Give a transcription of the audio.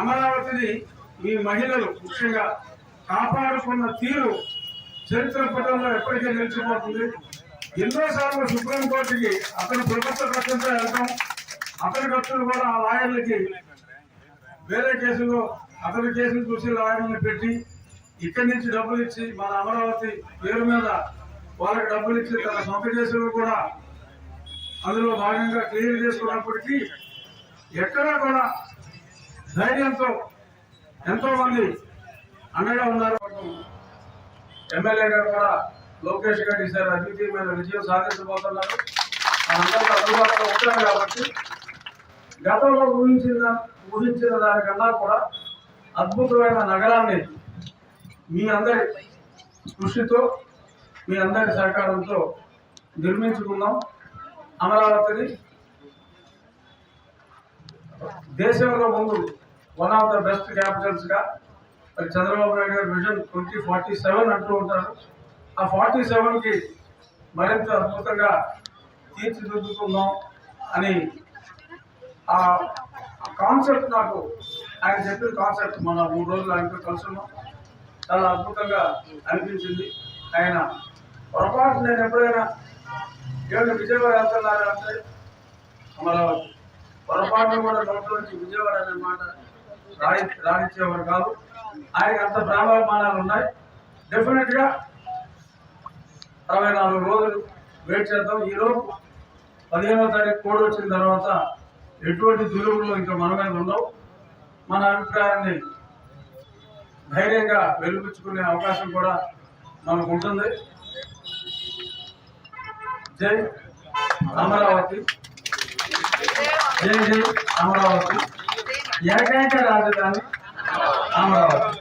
అమరావతిని మీ మహిళలు ముఖ్యంగా కాపాడుకున్న తీరు చరిత్ర పటంలో ఎప్పటికీ నిలిచిపోతుంది. ఎన్నోసార్లు సుప్రీంకోర్టుకి అతని ప్రభుత్వ ఖర్చులతో వెళ్తాం. అతని ఖర్చులు కూడా ఆ లాయర్లకి వేరే కేసులో అతని కేసును చూసి లాయర్లను పెట్టి ఇక్కడి నుంచి డబ్బులు ఇచ్చి మన అమరావతి పేరు మీద వాళ్ళకి డబ్బులు ఇచ్చి తన సొంత కేసులు కూడా అందులో భాగంగా క్లియర్ చేసుకున్నప్పటికీ ఎక్కడా కూడా ధైర్యంతో ఎంతో మంది అండగా ఉన్నారు. ఎమ్మెల్యే గారు కూడా లోకేష్ గారు ఈసారి అద్వితీయమైన విజయం సాధించబోతున్నారు. అందరికీ అందుబాటులో ఉంటారు కాబట్టి గతంలో ఊహించిన ఊహించిన దానికన్నా కూడా అద్భుతమైన నగరాన్ని మీ అందరి కృషితో మీ అందరి సహకారంతో నిర్మించుకున్నాం. అమరావతిని దేశంలో ముందు వన్ ఆఫ్ ద బెస్ట్ క్యాపిటల్స్గా మరి చంద్రబాబు నాయుడు గారు విజన్ ట్వంటీ ఫార్టీ సెవెన్ అంటూ ఉంటారు. ఆ ఫార్టీ సెవెన్కి మరింత అద్భుతంగా తీర్చిదిద్దుకుందాం అని ఆ కాన్సెప్ట్ నాకు ఆయన చెప్పిన కాన్సెప్ట్ మన మూడు రోజులు ఆయనతో కలుసున్నాం. చాలా అద్భుతంగా అనిపించింది. ఆయన పొరపాటు నేను ఎప్పుడైనా ఏమైనా విజయవాడ వెళ్తున్నారు అంటే అమరావతి. పొరపాటున కూడా నోట్లోంచి విజయవాడ అనే మాట రాయి రాయించేవారు కాదు. ఆయన అంత ప్రాణాభిమానాలు ఉన్నాయి. డెఫినెట్గా అరవై నాలుగు రోజులు వెయిట్ చేద్దాం. ఈ రోజు పదిహేనవ తారీఖు కోడ్ వచ్చిన తర్వాత ఎటువంటి దురువులు ఇంకా మన మీద ఉండవు. మన అభిప్రాయాన్ని ధైర్యంగా వెలిపించుకునే అవకాశం కూడా మనకు ఉంటుంది. జై అమరావతి. జై జై అమరావతి ఏకైక రాజధాని అమరావతి